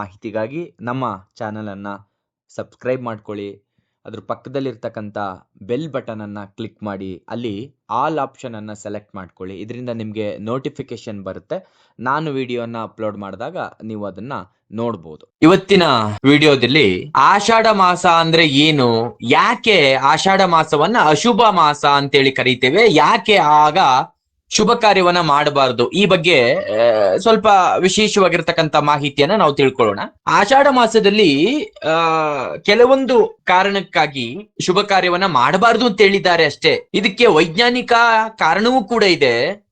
ಮಾಹಿತಿಗಾಗಿ ನಮ್ಮ ಚಾನಲನ್ನು ಸಬ್ಸ್ಕ್ರೈಬ್ ಮಾಡ್ಕೊಳ್ಳಿ. ಅದ್ರ ಪಕ್ಕದಲ್ಲಿರ್ತಕ್ಕಂಥ ಬೆಲ್ ಬಟನನ್ನು ಕ್ಲಿಕ್ ಮಾಡಿ. ಅಲ್ಲಿ ಆಲ್ ಆಪ್ಷನನ್ನು ಸೆಲೆಕ್ಟ್ ಮಾಡ್ಕೊಳ್ಳಿ. ಇದರಿಂದ ನಿಮಗೆ ನೋಟಿಫಿಕೇಶನ್ ಬರುತ್ತೆ. ನಾನು ವಿಡಿಯೋನ ಅಪ್ಲೋಡ್ ಮಾಡಿದಾಗ ನೀವು ಅದನ್ನ ನೋಡ್ಬೋದು. ಇವತ್ತಿನ ವಿಡಿಯೋದಲ್ಲಿ ಆಷಾಢ ಮಾಸ ಅಂದ್ರೆ ಏನು? ಯಾಕೆ ಆಷಾಢ ಮಾಸವನ್ನ ಅಶುಭ ಮಾಸ ಅಂತೇಳಿ ಕರಿತೇವೆ. ಯಾಕೆ ಆಗ ಶುಭ ಕಾರ್ಯವನ್ನ ಮಾಡಬಾರದು. ಈ ಬಗ್ಗೆ ಸ್ವಲ್ಪ ವಿಶೇಷವಾಗಿರ್ತಕ್ಕಂಥ ಮಾಹಿತಿಯನ್ನ ನಾವು ತಿಳ್ಕೊಳ್ಳೋಣ. ಆಷಾಢ ಮಾಸದಲ್ಲಿ, ಆ, ಕೆಲವೊಂದು ಕಾರಣಕ್ಕಾಗಿ ಶುಭ ಕಾರ್ಯವನ್ನ ಮಾಡಬಾರದು ಅಂತ ಹೇಳಿದ್ದಾರೆ ಅಷ್ಟೇ. ಇದಕ್ಕೆ ವೈಜ್ಞಾನಿಕ ಕಾರಣವೂ ಕೂಡ ಇದೆ.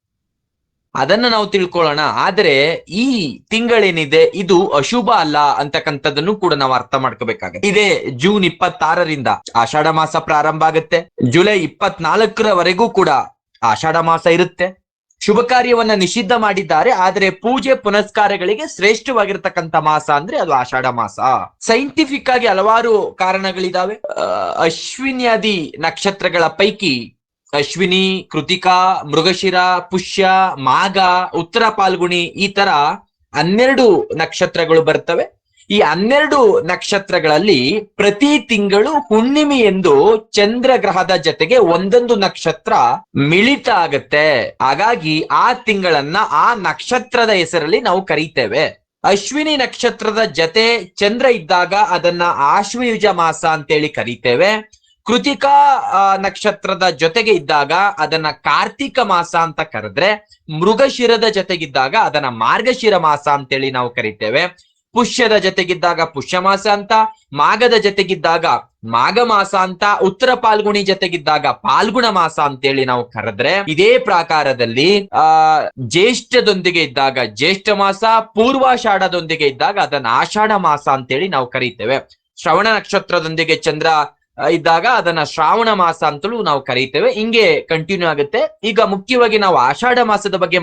ಅದನ್ನ ನಾವು ತಿಳ್ಕೊಳ್ಳೋಣ. ಆದ್ರೆ, ಈ ತಿಂಗಳೇನಿದೆ, ಇದು ಅಶುಭ ಅಲ್ಲ ಅಂತಕ್ಕಂಥದ್ದನ್ನು ಕೂಡ ನಾವು ಅರ್ಥ ಮಾಡ್ಕೋಬೇಕಾಗುತ್ತೆ. ಇದೇ ಜೂನ್ ಇಪ್ಪತ್ತಾರರಿಂದ ಆಷಾಢ ಮಾಸ ಪ್ರಾರಂಭ ಆಗುತ್ತೆ. ಜುಲೈ ಇಪ್ಪತ್ನಾಲ್ಕರವರೆಗೂ ಕೂಡ ಆಷಾಢ ಮಾಸ ಇರುತ್ತೆ. ಶುಭ ಕಾರ್ಯವನ್ನ ನಿಷಿದ್ಧ ಮಾಡಿದ್ದಾರೆ. ಆದರೆ ಪೂಜೆ ಪುನಸ್ಕಾರಗಳಿಗೆ ಶ್ರೇಷ್ಠವಾಗಿರ್ತಕ್ಕಂಥ ಮಾಸ ಅಂದ್ರೆ ಅದು ಆಷಾಢ ಮಾಸ. ಸೈಂಟಿಫಿಕ್ ಆಗಿ ಹಲವಾರು ಕಾರಣಗಳಿದಾವೆ. ಅಶ್ವಿನ್ಯಾದಿ ನಕ್ಷತ್ರಗಳ ಪೈಕಿ ಅಶ್ವಿನಿ, ಕೃತಿಕಾ, ಮೃಗಶಿರ, ಪುಷ್ಯ ಮಾಗ ಉತ್ತರ ಪಾಲ್ಗುಣಿ ಈ ತರ ಹನ್ನೆರಡು ನಕ್ಷತ್ರಗಳು ಬರ್ತವೆ. ಈ ಹನ್ನೆರಡು ನಕ್ಷತ್ರಗಳಲ್ಲಿ ಪ್ರತಿ ತಿಂಗಳು ಹುಣ್ಣಿಮೆ ಎಂದು ಚಂದ್ರ ಗ್ರಹದ ಜೊತೆಗೆ ಒಂದೊಂದು ನಕ್ಷತ್ರ ಮಿಳಿತ ಆಗತ್ತೆ. ಹಾಗಾಗಿ ಆ ತಿಂಗಳನ್ನ ಆ ನಕ್ಷತ್ರದ ಹೆಸರಲ್ಲಿ ನಾವು ಕರೀತೇವೆ. ಅಶ್ವಿನಿ ನಕ್ಷತ್ರದ ಜತೆ ಚಂದ್ರ ಇದ್ದಾಗ ಅದನ್ನ ಆಶ್ವಯುಜ ಮಾಸ ಅಂತೇಳಿ ಕರೀತೇವೆ. ಕೃತಿಕಾ ನಕ್ಷತ್ರದ ಜೊತೆಗೆ ಇದ್ದಾಗ ಅದನ್ನ ಕಾರ್ತಿಕ ಮಾಸ ಅಂತ ಕರೆದ್ರೆ ಮೃಗಶಿರದ ಜೊತೆಗಿದ್ದಾಗ ಅದನ್ನ ಮಾರ್ಗಶಿರ ಮಾಸ ಅಂತೇಳಿ ನಾವು ಕರಿತೇವೆ. ಪುಷ್ಯದ ಜೊತೆಗಿದ್ದಾಗ ಪುಷ್ಯ ಮಾಸ ಅಂತ ಮಾಘದ ಜೊತೆಗಿದ್ದಾಗ ಮಾಘ ಮಾಸ ಅಂತ, ಉತ್ತರ ಪಾಲ್ಗುಣಿ ಜೊತೆಗಿದ್ದಾಗ ಪಾಲ್ಗುಣ ಮಾಸ ಅಂತೇಳಿ ನಾವು ಕರೆದ್ರೆ ಇದೇ ಪ್ರಾಕಾರದಲ್ಲಿ, ಆ, ಜ್ಯೇಷ್ಠದೊಂದಿಗೆ ಇದ್ದಾಗ ಜ್ಯೇಷ್ಠ ಮಾಸ, ಪೂರ್ವಾಷಾಢದೊಂದಿಗೆ ಇದ್ದಾಗ ಅದನ್ನ ಆಷಾಢ ಮಾಸ ಅಂತೇಳಿ ನಾವು ಕರೀತೇವೆ. ಶ್ರವಣ ನಕ್ಷತ್ರದೊಂದಿಗೆ ಚಂದ್ರ ಇದ್ದಾಗ ಅದನ್ನ ಶ್ರಾವಣ ಮಾಸ ಅಂತಲೂ ನಾವು ಕರೀತೇವೆ. ಹಿಂಗೆ ಕಂಟಿನ್ಯೂ ಆಗುತ್ತೆ. ಈಗ ಮುಖ್ಯವಾಗಿ ನಾವು ಆಷಾಢ ಮಾಸದ ಬಗ್ಗೆ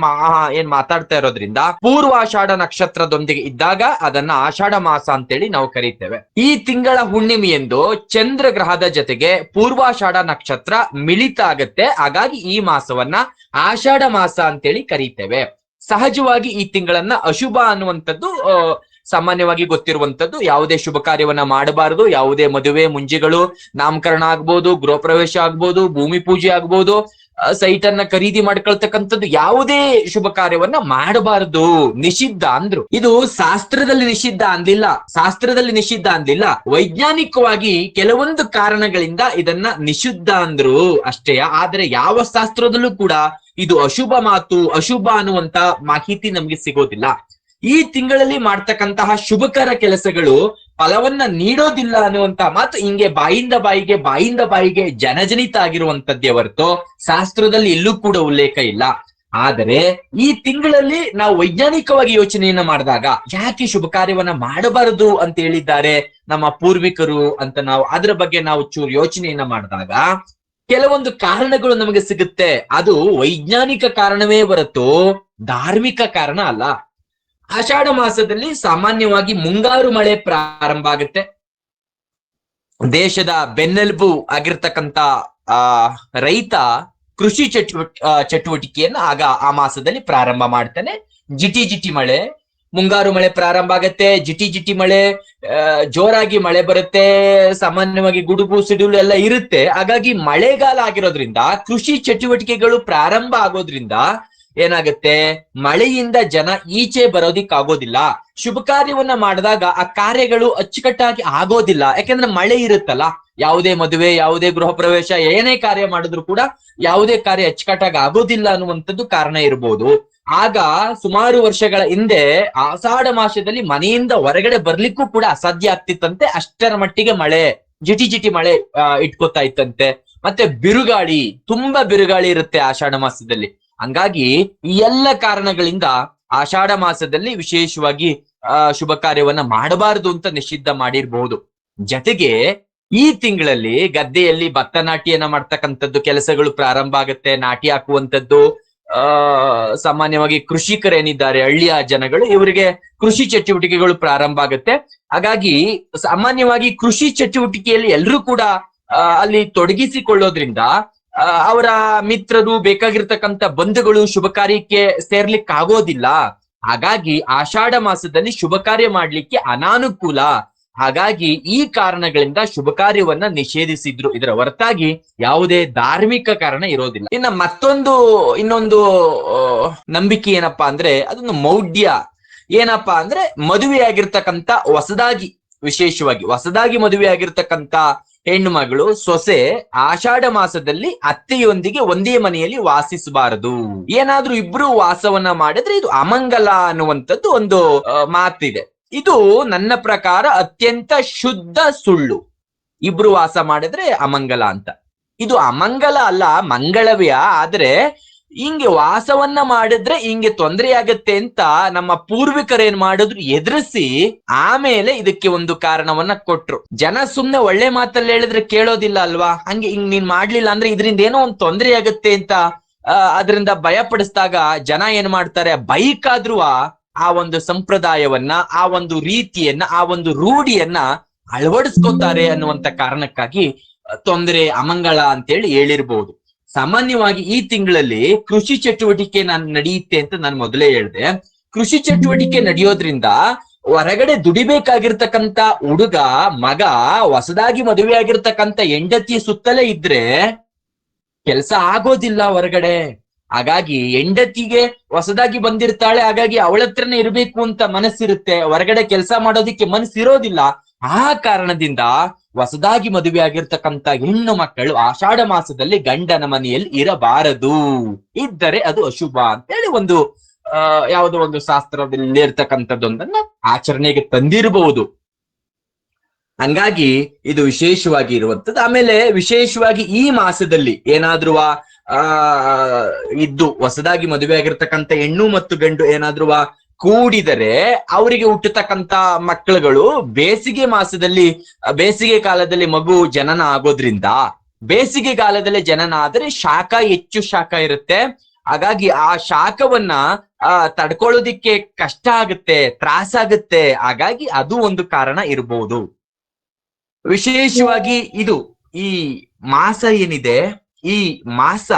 ಏನ್ ಮಾತಾಡ್ತಾ ಇರೋದ್ರಿಂದ ಪೂರ್ವಾಷಾಢ ನಕ್ಷತ್ರದೊಂದಿಗೆ ಇದ್ದಾಗ ಅದನ್ನ ಆಷಾಢ ಮಾಸ ಅಂತೇಳಿ ನಾವು ಕರೀತೇವೆ. ಈ ತಿಂಗಳ ಹುಣ್ಣಿಮೆಯೆಂದು ಚಂದ್ರ ಗ್ರಹದ ಜೊತೆಗೆ ಪೂರ್ವಾಷಾಢ ನಕ್ಷತ್ರ ಮಿಳಿತ ಆಗತ್ತೆ. ಹಾಗಾಗಿ ಈ ಮಾಸವನ್ನ ಆಷಾಢ ಮಾಸ ಅಂತೇಳಿ ಕರೀತೇವೆ. ಸಹಜವಾಗಿ ಈ ತಿಂಗಳನ್ನ ಅಶುಭ ಅನ್ನುವಂಥದ್ದು ಸಾಮಾನ್ಯವಾಗಿ ಗೊತ್ತಿರುವಂತದ್ದು ಯಾವುದೇ ಶುಭ ಕಾರ್ಯವನ್ನ ಮಾಡಬಾರದು, ಯಾವುದೇ ಮದುವೆ, ಮುಂಜಿಗಳು, ನಾಮಕರಣ ಆಗ್ಬೋದು ಗೃಹ ಪ್ರವೇಶ ಆಗ್ಬೋದು, ಭೂಮಿ ಪೂಜೆ ಆಗ್ಬೋದು ಸೈಟ್ ಅನ್ನ ಖರೀದಿ ಮಾಡ್ಕೊಳ್ತಕ್ಕಂಥದ್ದು ಯಾವುದೇ ಶುಭ ಕಾರ್ಯವನ್ನ ಮಾಡಬಾರದು. ನಿಷಿದ್ಧ ಅಂದ್ರು. ಇದು ಶಾಸ್ತ್ರದಲ್ಲಿ ನಿಷಿದ್ಧ ಅಂದಿಲ್ಲ. ಶಾಸ್ತ್ರದಲ್ಲಿ ನಿಷಿದ್ಧ ಅಂದಿಲ್ಲ. ವೈಜ್ಞಾನಿಕವಾಗಿ ಕೆಲವೊಂದು ಕಾರಣಗಳಿಂದ ಇದನ್ನ ನಿಷಿದ್ಧ ಅಂದ್ರು ಅಷ್ಟೇ. ಆದ್ರೆ ಯಾವ ಶಾಸ್ತ್ರದಲ್ಲೂ ಕೂಡ ಇದು ಅಶುಭ ಮಾತು, ಅಶುಭ ಅನ್ನುವಂತ ಮಾಹಿತಿ ನಮ್ಗೆ ಸಿಗೋದಿಲ್ಲ. ಈ ತಿಂಗಳಲ್ಲಿ ಮಾಡ್ತಕ್ಕಂತಹ ಶುಭಕರ ಕೆಲಸಗಳು ಫಲವನ್ನ ನೀಡೋದಿಲ್ಲ ಅನ್ನುವಂತ ಮಾತು ಹಿಂಗೆ ಬಾಯಿಂದ ಬಾಯಿಗೆ ಬಾಯಿಂದ ಬಾಯಿಗೆ ಜನಜನಿತ ಆಗಿರುವಂತದ್ದೇ ಹೊರತು ಶಾಸ್ತ್ರದಲ್ಲಿ ಎಲ್ಲೂ ಕೂಡ ಉಲ್ಲೇಖ ಇಲ್ಲ. ಆದರೆ ಈ ತಿಂಗಳಲ್ಲಿ ನಾವು ವೈಜ್ಞಾನಿಕವಾಗಿ ಯೋಚನೆಯನ್ನ ಮಾಡಿದಾಗ ಯಾಕೆ ಶುಭ ಕಾರ್ಯವನ್ನ ಮಾಡಬಾರದು ಅಂತ ಹೇಳಿದ್ದಾರೆ ನಮ್ಮ ಪೂರ್ವಿಕರು ಅಂತ ನಾವು, ಅದರ ಬಗ್ಗೆ ನಾವು ಚೂರು ಯೋಚನೆಯನ್ನ ಮಾಡಿದಾಗ ಕೆಲವೊಂದು ಕಾರಣಗಳು ನಮಗೆ ಸಿಗುತ್ತೆ. ಅದು ವೈಜ್ಞಾನಿಕ ಕಾರಣವೇ ಹೊರತು ಧಾರ್ಮಿಕ ಕಾರಣ ಅಲ್ಲ. ಆಷಾಢ ಮಾಸದಲ್ಲಿ ಸಾಮಾನ್ಯವಾಗಿ ಮುಂಗಾರು ಮಳೆ ಪ್ರಾರಂಭ ಆಗುತ್ತೆ. ದೇಶದ ಬೆನ್ನೆಲುಬು ಆಗಿರ್ತಕ್ಕಂತ ಆ ರೈತ ಕೃಷಿ ಚಟುವಟ್ ಆ, ಚಟುವಟಿಕೆಯನ್ನ ಆಗ ಆ ಮಾಸದಲ್ಲಿ ಪ್ರಾರಂಭ ಮಾಡ್ತಾನೆ. ಜಿಟಿ ಜಿಟಿ ಮಳೆ ಮುಂಗಾರು ಮಳೆ ಪ್ರಾರಂಭ ಆಗತ್ತೆ. ಜಿಟಿ ಜಿಟಿ ಮಳೆ ಜೋರಾಗಿ ಮಳೆ ಬರುತ್ತೆ. ಸಾಮಾನ್ಯವಾಗಿ ಗುಡುಗು ಸಿಡಿಲು ಎಲ್ಲ ಇರುತ್ತೆ. ಹಾಗಾಗಿ ಮಳೆಗಾಲ ಆಗಿರೋದ್ರಿಂದ ಕೃಷಿ ಚಟುವಟಿಕೆಗಳು ಪ್ರಾರಂಭ ಆಗೋದ್ರಿಂದ ಏನಾಗುತ್ತೆ? ಮಳೆಯಿಂದ ಜನ ಈಚೆ ಬರೋದಿಕ್ ಆಗೋದಿಲ್ಲ ಶುಭ ಕಾರ್ಯವನ್ನ ಮಾಡಿದಾಗ ಆ ಕಾರ್ಯಗಳು ಅಚ್ಚುಕಟ್ಟಾಗಿ ಆಗೋದಿಲ್ಲ. ಯಾಕೆಂದ್ರೆ ಮಳೆ ಇರುತ್ತಲ್ಲ. ಯಾವುದೇ ಮದುವೆ, ಯಾವುದೇ ಗೃಹ ಪ್ರವೇಶ, ಏನೇ ಕಾರ್ಯ ಮಾಡಿದ್ರು ಕೂಡ ಯಾವುದೇ ಕಾರ್ಯ ಅಚ್ಚುಕಟ್ಟಾಗಿ ಆಗೋದಿಲ್ಲ ಅನ್ನುವಂಥದ್ದು ಕಾರಣ ಇರಬಹುದು ಆಗ ಸುಮಾರು ವರ್ಷಗಳ ಹಿಂದೆ ಆಷಾಢ ಮಾಸದಲ್ಲಿ ಮನೆಯಿಂದ ಹೊರಗಡೆ ಬರ್ಲಿಕ್ಕೂ ಕೂಡ ಅಸಾಧ್ಯ ಆಗ್ತಿತ್ತಂತೆ. ಅಷ್ಟರ ಮಟ್ಟಿಗೆ ಮಳೆ, ಜಿಟಿ ಜಿಟಿ ಮಳೆ ಇಟ್ಕೋತಾ ಇತ್ತಂತೆ. ಮತ್ತೆ ಬಿರುಗಾಳಿ, ತುಂಬಾ ಬಿರುಗಾಳಿ ಇರುತ್ತೆ ಆಷಾಢ ಮಾಸದಲ್ಲಿ. ಹಂಗಾಗಿ ಈ ಎಲ್ಲ ಕಾರಣಗಳಿಂದ ಆಷಾಢ ಮಾಸದಲ್ಲಿ ವಿಶೇಷವಾಗಿ, ಆ, ಶುಭ ಕಾರ್ಯವನ್ನ ಮಾಡಬಾರದು ಅಂತ ನಿಷಿದ್ಧ ಮಾಡಿರ್ಬಹುದು ಜೊತೆಗೆ ಈ ತಿಂಗಳಲ್ಲಿ ಗದ್ದೆಯಲ್ಲಿ ಭತ್ತ ನಾಟಿಯನ್ನ ಮಾಡ್ತಕ್ಕಂಥದ್ದು ಕೆಲಸಗಳು ಪ್ರಾರಂಭ ಆಗುತ್ತೆ. ನಾಟಿ ಹಾಕುವಂಥದ್ದು, ಆ, ಸಾಮಾನ್ಯವಾಗಿ ಕೃಷಿಕರೇನಿದ್ದಾರೆ ಹಳ್ಳಿಯ ಜನಗಳು, ಇವರಿಗೆ ಕೃಷಿ ಚಟುವಟಿಕೆಗಳು ಪ್ರಾರಂಭ ಆಗುತ್ತೆ. ಹಾಗಾಗಿ ಸಾಮಾನ್ಯವಾಗಿ ಕೃಷಿ ಚಟುವಟಿಕೆಯಲ್ಲಿ ಎಲ್ಲರೂ ಕೂಡ ಅಲ್ಲಿ ತೊಡಗಿಸಿಕೊಳ್ಳೋದ್ರಿಂದ ಅವರ ಮಿತ್ರರು ಬೇಕಾಗಿರ್ತಕ್ಕಂಥ ಬಂಧುಗಳು ಶುಭ ಕಾರ್ಯಕ್ಕೆ ಸೇರ್ಲಿಕ್ಕೆ ಆಗೋದಿಲ್ಲ ಹಾಗಾಗಿ ಆಷಾಢ ಮಾಸದಲ್ಲಿ ಶುಭ ಕಾರ್ಯ ಮಾಡ್ಲಿಕ್ಕೆ ಅನಾನುಕೂಲ. ಹಾಗಾಗಿ ಈ ಕಾರಣಗಳಿಂದ ಶುಭ ಕಾರ್ಯವನ್ನ ನಿಷೇಧಿಸಿದ್ರು. ಇದರ ಹೊರತಾಗಿ ಯಾವುದೇ ಧಾರ್ಮಿಕ ಕಾರಣ ಇರೋದಿಲ್ಲ. ಇನ್ನ ಮತ್ತೊಂದು, ಇನ್ನೊಂದು ನಂಬಿಕೆ ಏನಪ್ಪಾ ಅಂದ್ರೆ ಅದೊಂದು ಮೌಢ್ಯ. ಏನಪ್ಪಾ ಅಂದ್ರೆ ಮದುವೆ ಆಗಿರ್ತಕ್ಕಂತ ಹೊಸದಾಗಿ, ವಿಶೇಷವಾಗಿ ಹೊಸದಾಗಿ ಮದುವೆ ಆಗಿರ್ತಕ್ಕಂತ ಹೆಣ್ಣು ಮಗಳು ಸೊಸೆ ಆಷಾಢ ಮಾಸದಲ್ಲಿ ಅತ್ತೆಯೊಂದಿಗೆ ಒಂದೇ ಮನೆಯಲ್ಲಿ ವಾಸಿಸಬಾರದು. ಏನಾದ್ರೂ ಇಬ್ರು ವಾಸವನ್ನ ಮಾಡಿದ್ರೆ ಇದು ಅಮಂಗಲ ಅನ್ನುವಂಥದ್ದು ಒಂದು ಮಾತಿದೆ. ಇದು ನನ್ನ ಪ್ರಕಾರ ಅತ್ಯಂತ ಶುದ್ಧ ಸುಳ್ಳು. ಇಬ್ರು ವಾಸ ಮಾಡಿದ್ರೆ ಅಮಂಗಲ ಅಂತ. ಇದು ಅಮಂಗಲ ಅಲ್ಲ ಮಂಗಳವ್ಯ ಆದ್ರೆ ಹಿಂಗೆ ವಾಸವನ್ನ ಮಾಡಿದ್ರೆ ಹಿಂಗೆ ತೊಂದರೆ ಆಗತ್ತೆ ಅಂತ ನಮ್ಮ ಪೂರ್ವಿಕರು ಏನ್ ಮಾಡಿದ್ರು? ಎದುರಿಸಿ ಆಮೇಲೆ ಇದಕ್ಕೆ ಒಂದು ಕಾರಣವನ್ನ ಕೊಟ್ರು. ಜನ ಸುಮ್ನೆ ಒಳ್ಳೆ ಮಾತಲ್ಲಿ ಹೇಳಿದ್ರೆ ಕೇಳೋದಿಲ್ಲ ಅಲ್ವಾ? ಹಂಗೆ ಹಿಂಗ್ ನೀನ್ ಮಾಡ್ಲಿಲ್ಲ ಅಂದ್ರೆ ಇದರಿಂದ ಏನೋ ಒಂದು ತೊಂದರೆ ಆಗತ್ತೆ ಅಂತ ಅದರಿಂದ ಭಯ ಪಡಿಸಿದಾಗ ಜನ ಏನ್ ಮಾಡ್ತಾರೆ? ಬೈಕ್ ಆದ್ರೂ ಆ ಒಂದು ಸಂಪ್ರದಾಯವನ್ನ, ಆ ಒಂದು ರೀತಿಯನ್ನ, ಆ ಒಂದು ರೂಢಿಯನ್ನ ಅಳವಡಿಸ್ಕೋತಾರೆ ಅನ್ನುವಂತ ಕಾರಣಕ್ಕಾಗಿ ತೊಂದರೆ, ಅಮಂಗಳ ಅಂತೇಳಿ ಹೇಳಿರ್ಬೋದು. ಸಾಮಾನ್ಯವಾಗಿ ಈ ತಿಂಗಳಲ್ಲಿ ಕೃಷಿ ಚಟುವಟಿಕೆ ನಾನು ನಡೆಯುತ್ತೆ ಅಂತ ನಾನು ಮೊದಲೇ ಹೇಳಿದೆ. ಕೃಷಿ ಚಟುವಟಿಕೆ ನಡೆಯೋದ್ರಿಂದ ಹೊರಗಡೆ ದುಡಿಬೇಕಾಗಿರ್ತಕ್ಕಂತ ಹುಡುಗ, ಮಗ, ಹೊಸದಾಗಿ ಮದುವೆ ಆಗಿರ್ತಕ್ಕಂತ ಹೆಂಡತಿಯ ಸುತ್ತಲೇ ಇದ್ರೆ ಕೆಲಸ ಆಗೋದಿಲ್ಲ ಹೊರಗಡೆ. ಹಾಗಾಗಿ ಹೆಂಡತಿಗೆ ಹೊಸದಾಗಿ ಬಂದಿರ್ತಾಳೆ, ಹಾಗಾಗಿ ಅವಳ ಹತ್ರನೇ ಇರ್ಬೇಕು ಅಂತ ಮನಸ್ಸಿರುತ್ತೆ. ಹೊರಗಡೆ ಕೆಲಸ ಮಾಡೋದಿಕ್ಕೆ ಮನಸ್ಸಿರೋದಿಲ್ಲ. ಆ ಕಾರಣದಿಂದ ಹೊಸದಾಗಿ ಮದುವೆ ಆಗಿರ್ತಕ್ಕಂತ ಹೆಣ್ಣು ಮಕ್ಕಳು ಆಷಾಢ ಮಾಸದಲ್ಲಿ ಗಂಡನ ಮನೆಯಲ್ಲಿ ಇರಬಾರದು. ಇದ್ದರೆ ಅದು ಅಶುಭ ಅಂತ ಹೇಳಿ ಒಂದು, ಆ, ಯಾವುದೋ ಒಂದು ಶಾಸ್ತ್ರದಲ್ಲಿ ಇರ್ತಕ್ಕಂಥದ್ದೊಂದನ್ನ ಆಚರಣೆಗೆ ತಂದಿರಬಹುದು. ಹಂಗಾಗಿ ಇದು ವಿಶೇಷವಾಗಿ ಇರುವಂತದ್ದು ಆಮೇಲೆ ವಿಶೇಷವಾಗಿ ಈ ಮಾಸದಲ್ಲಿ ಏನಾದ್ರೂ ಆ, ಇದ್ದು ಹೊಸದಾಗಿ ಮದುವೆ ಆಗಿರ್ತಕ್ಕಂಥ ಹೆಣ್ಣು ಮತ್ತು ಗಂಡು ಏನಾದ್ರೂ ಕೂಡಿದರೆ ಅವರಿಗೆ ಹುಟ್ಟತಕ್ಕಂತ ಮಕ್ಕಳುಗಳು ಬೇಸಿಗೆ ಮಾಸದಲ್ಲಿ, ಬೇಸಿಗೆ ಕಾಲದಲ್ಲಿ ಮಗು ಜನನ ಆಗೋದ್ರಿಂದ, ಬೇಸಿಗೆ ಕಾಲದಲ್ಲಿ ಜನನ ಆದರೆ ಶಾಖ ಹೆಚ್ಚು ಶಾಖ ಇರುತ್ತೆ. ಹಾಗಾಗಿ ಆ ಶಾಖವನ್ನ, ಆ, ತಡ್ಕೊಳ್ಳೋದಿಕ್ಕೆ ಕಷ್ಟ ಆಗುತ್ತೆ ತ್ರಾಸಾಗುತ್ತೆ ಹಾಗಾಗಿ ಅದು ಒಂದು ಕಾರಣ ಇರಬಹುದು ವಿಶೇಷವಾಗಿ ಇದು, ಈ ಮಾಸ ಏನಿದೆ, ಈ ಮಾಸ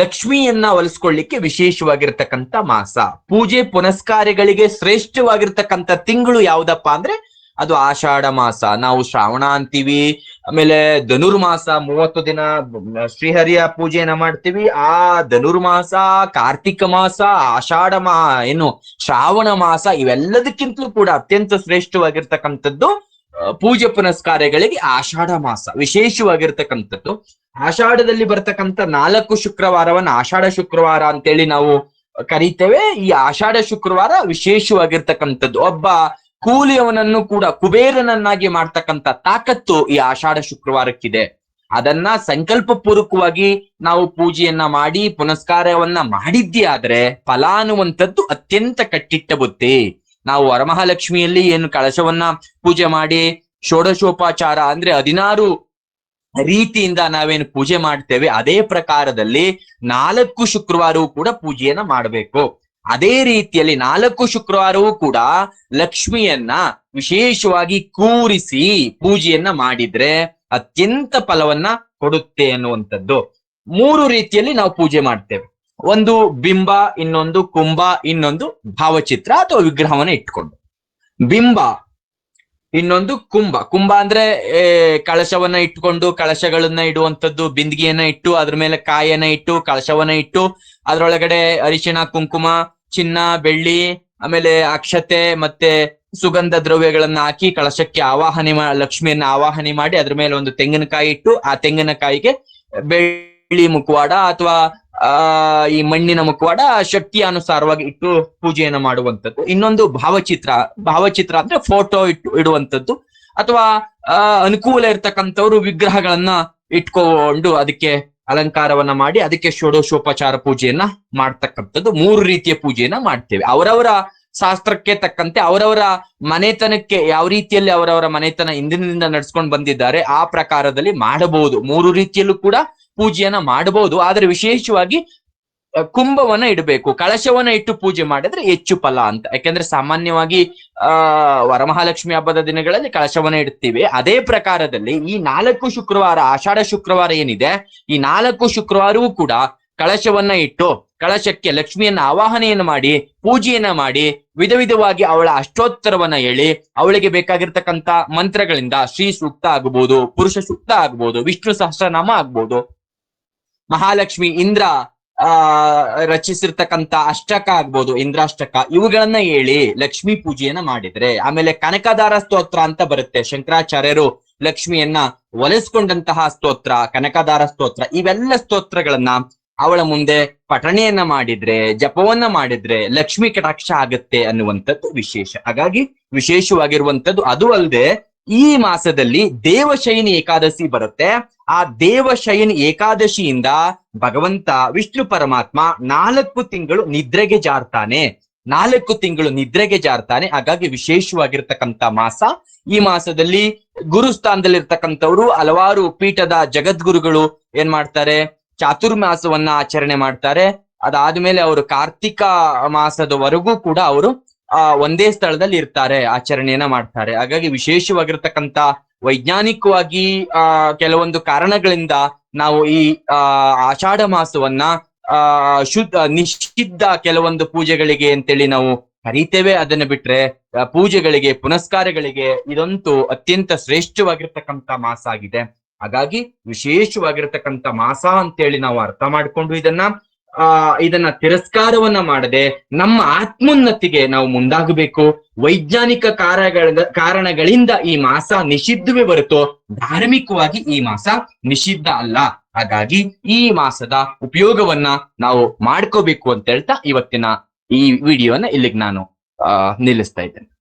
ಲಕ್ಷ್ಮಿಯನ್ನ ಒಲಿಸ್ಕೊಳ್ಳಿಕ್ಕೆ ವಿಶೇಷವಾಗಿರ್ತಕ್ಕಂಥ ಮಾಸ. ಪೂಜೆ ಪುನಸ್ಕಾರಗಳಿಗೆ ಶ್ರೇಷ್ಠವಾಗಿರ್ತಕ್ಕಂಥ ತಿಂಗಳು ಯಾವ್ದಪ್ಪ ಅಂದ್ರೆ ಅದು ಆಷಾಢ ಮಾಸ. ನಾವು ಶ್ರಾವಣ ಅಂತೀವಿ, ಆಮೇಲೆ ಧನುರ್ಮಾಸ ಮೂವತ್ತು ದಿನ ಶ್ರೀಹರಿಯ ಪೂಜೆಯನ್ನ ಮಾಡ್ತೀವಿ. ಆ ಧನುರ್ಮಾಸ, ಕಾರ್ತಿಕ ಮಾಸ, ಆಷಾಢ ಮಾ, ಏನು ಶ್ರಾವಣ ಮಾಸ ಇವೆಲ್ಲದಕ್ಕಿಂತಲೂ ಕೂಡ ಅತ್ಯಂತ ಶ್ರೇಷ್ಠವಾಗಿರ್ತಕ್ಕಂಥದ್ದು ಪೂಜೆ ಪುನಸ್ಕಾರಗಳಿಗೆ ಆಷಾಢ ಮಾಸ. ವಿಶೇಷವಾಗಿರ್ತಕ್ಕಂಥದ್ದು. ಆಷಾಢದಲ್ಲಿ ಬರ್ತಕ್ಕಂಥ ನಾಲ್ಕು ಶುಕ್ರವಾರವನ್ನ ಆಷಾಢ ಶುಕ್ರವಾರ ಅಂತೇಳಿ ನಾವು ಕರೀತೇವೆ. ಈ ಆಷಾಢ ಶುಕ್ರವಾರ ವಿಶೇಷವಾಗಿರ್ತಕ್ಕಂಥದ್ದು. ಒಬ್ಬ ಕೂಲಿಯವನನ್ನು ಕೂಡ ಕುಬೇರನನ್ನಾಗಿ ಮಾಡ್ತಕ್ಕಂಥ ತಾಕತ್ತು ಈ ಆಷಾಢ ಶುಕ್ರವಾರಕ್ಕಿದೆ. ಅದನ್ನ ಸಂಕಲ್ಪ ಪೂರ್ವಕವಾಗಿ ನಾವು ಪೂಜೆಯನ್ನ ಮಾಡಿ ಪುನಸ್ಕಾರವನ್ನ ಮಾಡಿದ್ದೇ ಆದ್ರೆ ಫಲ ಅತ್ಯಂತ ಕಟ್ಟಿಟ್ಟ ಬುತ್ತಿ ನಾವು ವರಮಹಾಲಕ್ಷ್ಮಿಯಲ್ಲಿ ಏನು ಕಳಶವನ್ನ ಪೂಜೆ ಮಾಡಿ ಷೋಡಶೋಪಚಾರ ಅಂದ್ರೆ ಹದಿನಾರು ರೀತಿಯಿಂದ ನಾವೇನು ಪೂಜೆ ಮಾಡ್ತೇವೆ, ಅದೇ ಪ್ರಕಾರದಲ್ಲಿ ನಾಲ್ಕು ಶುಕ್ರವಾರವೂ ಕೂಡ ಪೂಜೆಯನ್ನ ಮಾಡಬೇಕು. ಅದೇ ರೀತಿಯಲ್ಲಿ ನಾಲ್ಕು ಶುಕ್ರವಾರವೂ ಕೂಡ ಲಕ್ಷ್ಮಿಯನ್ನ ವಿಶೇಷವಾಗಿ ಕೂರಿಸಿ ಪೂಜೆಯನ್ನ ಮಾಡಿದ್ರೆ ಅತ್ಯಂತ ಫಲವನ್ನ ಕೊಡುತ್ತೆ ಅನ್ನುವಂಥದ್ದು. ಮೂರು ರೀತಿಯಲ್ಲಿ ನಾವು ಪೂಜೆ ಮಾಡ್ತೇವೆ. ಒಂದು ಬಿಂಬ, ಇನ್ನೊಂದು ಕುಂಭ, ಇನ್ನೊಂದು ಭಾವಚಿತ್ರ ಅಥವಾ ವಿಗ್ರಹವನ್ನ ಇಟ್ಕೊಂಡು. ಬಿಂಬ, ಇನ್ನೊಂದು ಕುಂಭ. ಕುಂಭ ಅಂದ್ರೆ ಕಳಶವನ್ನ ಇಟ್ಕೊಂಡು, ಕಳಶಗಳನ್ನ ಇಡುವಂತದ್ದು ಬಿಂದಿಗೆಯನ್ನ ಇಟ್ಟು, ಅದ್ರ ಮೇಲೆ ಕಾಯನ್ನ ಇಟ್ಟು, ಕಳಶವನ್ನ ಇಟ್ಟು, ಅದ್ರೊಳಗಡೆ ಅರಿಶಿಣ, ಕುಂಕುಮ, ಚಿನ್ನ, ಬೆಳ್ಳಿ, ಆಮೇಲೆ ಅಕ್ಷತೆ ಮತ್ತೆ ಸುಗಂಧ ದ್ರವ್ಯಗಳನ್ನ ಹಾಕಿ, ಕಳಶಕ್ಕೆ ಆವಾಹನೆ ಲಕ್ಷ್ಮಿಯನ್ನ ಆವಾಹನೆ ಮಾಡಿ, ಅದ್ರ ಮೇಲೆ ಒಂದು ತೆಂಗಿನಕಾಯಿ ಇಟ್ಟು, ಆ ತೆಂಗಿನಕಾಯಿಗೆ ಬೆಳ್ಳಿ ಮುಖವಾಡ ಅಥವಾ, ಆ, ಈ ಮಣ್ಣಿನ ಮುಖವಾಡ ಶಕ್ತಿಯ ಅನುಸಾರವಾಗಿ ಇಟ್ಟು ಪೂಜೆಯನ್ನ ಮಾಡುವಂತದ್ದು ಇನ್ನೊಂದು ಭಾವಚಿತ್ರ ಭಾವಚಿತ್ರ ಅಂದ್ರೆ ಫೋಟೋ ಇಟ್ಟು ಇಡುವಂತದ್ದು ಅಥವಾ ಅನುಕೂಲ ಇರ್ತಕ್ಕಂಥವ್ರು ವಿಗ್ರಹಗಳನ್ನ ಇಟ್ಕೊಂಡು ಅದಕ್ಕೆ ಅಲಂಕಾರವನ್ನ ಮಾಡಿ ಅದಕ್ಕೆ ಷೋಡಶೋಪಚಾರ ಪೂಜೆಯನ್ನ ಮಾಡ್ತಕ್ಕಂಥದ್ದು. ಮೂರು ರೀತಿಯ ಪೂಜೆಯನ್ನ ಮಾಡ್ತೇವೆ. ಅವರವರ ಶಾಸ್ತ್ರಕ್ಕೆ ತಕ್ಕಂತೆ ಅವರವರ ಮನೆತನಕ್ಕೆ ಯಾವ ರೀತಿಯಲ್ಲಿ ಅವರವರ ಮನೆತನ ಇಂದಿನಿಂದ ನಡ್ಸ್ಕೊಂಡು ಬಂದಿದ್ದಾರೆ ಆ ಪ್ರಕಾರದಲ್ಲಿ ಮಾಡಬಹುದು. ಮೂರು ರೀತಿಯಲ್ಲೂ ಕೂಡ ಪೂಜೆಯನ್ನ ಮಾಡಬಹುದು. ಆದ್ರೆ ವಿಶೇಷವಾಗಿ ಕುಂಭವನ್ನ ಇಡಬೇಕು. ಕಳಶವನ್ನ ಇಟ್ಟು ಪೂಜೆ ಮಾಡಿದ್ರೆ ಹೆಚ್ಚು ಫಲ ಅಂತ. ಯಾಕಂದ್ರೆ ಸಾಮಾನ್ಯವಾಗಿ, ಆ, ವರಮಹಾಲಕ್ಷ್ಮಿ ಹಬ್ಬದ ದಿನಗಳಲ್ಲಿ ಕಳಶವನ್ನ ಇಡ್ತೀವಿ. ಅದೇ ಪ್ರಕಾರದಲ್ಲಿ ಈ ನಾಲ್ಕು ಶುಕ್ರವಾರ, ಆಷಾಢ ಶುಕ್ರವಾರ ಏನಿದೆ, ಈ ನಾಲ್ಕು ಶುಕ್ರವಾರವೂ ಕೂಡ ಕಳಶವನ್ನ ಇಟ್ಟು, ಕಳಶಕ್ಕೆ ಲಕ್ಷ್ಮಿಯನ್ನ ಆವಾಹನೆಯನ್ನು ಮಾಡಿ, ಪೂಜೆಯನ್ನ ಮಾಡಿ, ವಿಧ ವಿಧವಾಗಿ ಅವಳ ಅಷ್ಟೋತ್ತರವನ್ನ ಹೇಳಿ, ಅವಳಿಗೆ ಬೇಕಾಗಿರ್ತಕ್ಕಂತ ಮಂತ್ರಗಳಿಂದ ಶ್ರೀ ಸೂಕ್ತ ಆಗಬಹುದು ಪುರುಷ ಸೂಕ್ತ ಆಗಬಹುದು ವಿಷ್ಣು ಸಹಸ್ರನಾಮ ಆಗ್ಬೋದು ಮಹಾಲಕ್ಷ್ಮಿ ಇಂದ್ರ, ಆ ರಚಿಸಿರ್ತಕ್ಕಂತ ಅಷ್ಟಕ ಆಗ್ಬೋದು, ಇಂದ್ರಾಷ್ಟಕ, ಇವುಗಳನ್ನ ಹೇಳಿ ಲಕ್ಷ್ಮೀ ಪೂಜೆಯನ್ನ ಮಾಡಿದ್ರೆ, ಆಮೇಲೆ ಕನಕದಾರ ಸ್ತೋತ್ರ ಅಂತ ಬರುತ್ತೆ. ಶಂಕರಾಚಾರ್ಯರು ಲಕ್ಷ್ಮಿಯನ್ನ ಒಲಿಸ್ಕೊಂಡಂತಹ ಸ್ತೋತ್ರ, ಕನಕದಾರ ಸ್ತೋತ್ರ, ಇವೆಲ್ಲ ಸ್ತೋತ್ರಗಳನ್ನ ಅವಳ ಮುಂದೆ ಪಠಣೆಯನ್ನ ಮಾಡಿದ್ರೆ, ಜಪವನ್ನ ಮಾಡಿದ್ರೆ ಲಕ್ಷ್ಮಿ ಕಟಾಕ್ಷ ಆಗುತ್ತೆ ಅನ್ನುವಂಥದ್ದು ವಿಶೇಷ. ಹಾಗಾಗಿ ವಿಶೇಷವಾಗಿರುವಂತದ್ದು ಅದು ಅಲ್ಲದೆ ಈ ಮಾಸದಲ್ಲಿ ದೇವಶಯನಿ ಏಕಾದಶಿ ಬರುತ್ತೆ. ಆ ದೇವಶಯನಿ ಏಕಾದಶಿಯಿಂದ ಭಗವಂತ, ವಿಷ್ಣು, ಪರಮಾತ್ಮ ನಾಲ್ಕು ತಿಂಗಳು ನಿದ್ರೆಗೆ ಜಾರ್ತಾನೆ. ನಾಲ್ಕು ತಿಂಗಳು ನಿದ್ರೆಗೆ ಜಾರ್ತಾನೆ. ಹಾಗಾಗಿ ವಿಶೇಷವಾಗಿರ್ತಕ್ಕಂತ ಮಾಸ. ಈ ಮಾಸದಲ್ಲಿ ಗುರುಸ್ಥಾನದಲ್ಲಿರ್ತಕ್ಕಂಥವ್ರು ಹಲವಾರು ಪೀಠದ ಜಗದ್ಗುರುಗಳು ಏನ್ ಮಾಡ್ತಾರೆ? ಚಾತುರ್ಮಾಸವನ್ನ ಆಚರಣೆ ಮಾಡ್ತಾರೆ. ಅದಾದ್ಮೇಲೆ ಅವರು ಕಾರ್ತಿಕ ಮಾಸದವರೆಗೂ ಕೂಡ ಅವರು ಆ, ಒಂದೇ ಸ್ಥಳದಲ್ಲಿ ಇರ್ತಾರೆ, ಆಚರಣೆಯನ್ನ ಮಾಡ್ತಾರೆ. ಹಾಗಾಗಿ ವಿಶೇಷವಾಗಿರ್ತಕ್ಕಂತ ವೈಜ್ಞಾನಿಕವಾಗಿ, ಆ, ಕೆಲವೊಂದು ಕಾರಣಗಳಿಂದ ನಾವು ಈ, ಆ, ಆಷಾಢ ಮಾಸವನ್ನ, ಆ, ಶುದ್ಧ, ನಿಷಿದ್ಧ ಕೆಲವೊಂದು ಪೂಜೆಗಳಿಗೆ ಅಂತೇಳಿ ನಾವು ಕರೀತೇವೆ. ಅದನ್ನ ಬಿಟ್ರೆ ಪೂಜೆಗಳಿಗೆ, ಪುನಸ್ಕಾರಗಳಿಗೆ ಇದಂತೂ ಅತ್ಯಂತ ಶ್ರೇಷ್ಠವಾಗಿರ್ತಕ್ಕಂಥ ಮಾಸ ಆಗಿದೆ. ಹಾಗಾಗಿ ವಿಶೇಷವಾಗಿರ್ತಕ್ಕಂಥ ಮಾಸ ಅಂತೇಳಿ ನಾವು ಅರ್ಥ ಮಾಡ್ಕೊಂಡು ಇದನ್ನ ಆ, ಇದನ್ನ ತಿರಸ್ಕಾರವನ್ನ ಮಾಡದೆ ನಮ್ಮ ಆತ್ಮೋನ್ನತಿಗೆ ನಾವು ಮುಂದಾಗಬೇಕು. ವೈಜ್ಞಾನಿಕ ಕಾರಣಗಳ ಕಾರಣಗಳಿಂದ ಈ ಮಾಸ ನಿಷಿದ್ಧವೇ ಹೊರತು ಧಾರ್ಮಿಕವಾಗಿ ಈ ಮಾಸ ನಿಷಿದ್ಧ ಅಲ್ಲ. ಹಾಗಾಗಿ ಈ ಮಾಸದ ಉಪಯೋಗವನ್ನ ನಾವು ಮಾಡ್ಕೋಬೇಕು ಅಂತ ಹೇಳ್ತಾ ಇವತ್ತಿನ ಈ ವಿಡಿಯೋನ ಇಲ್ಲಿಗೆ ನಾನು, ಆ, ನಿಲ್ಲಿಸ್ತಾ ಇದ್ದೇನೆ.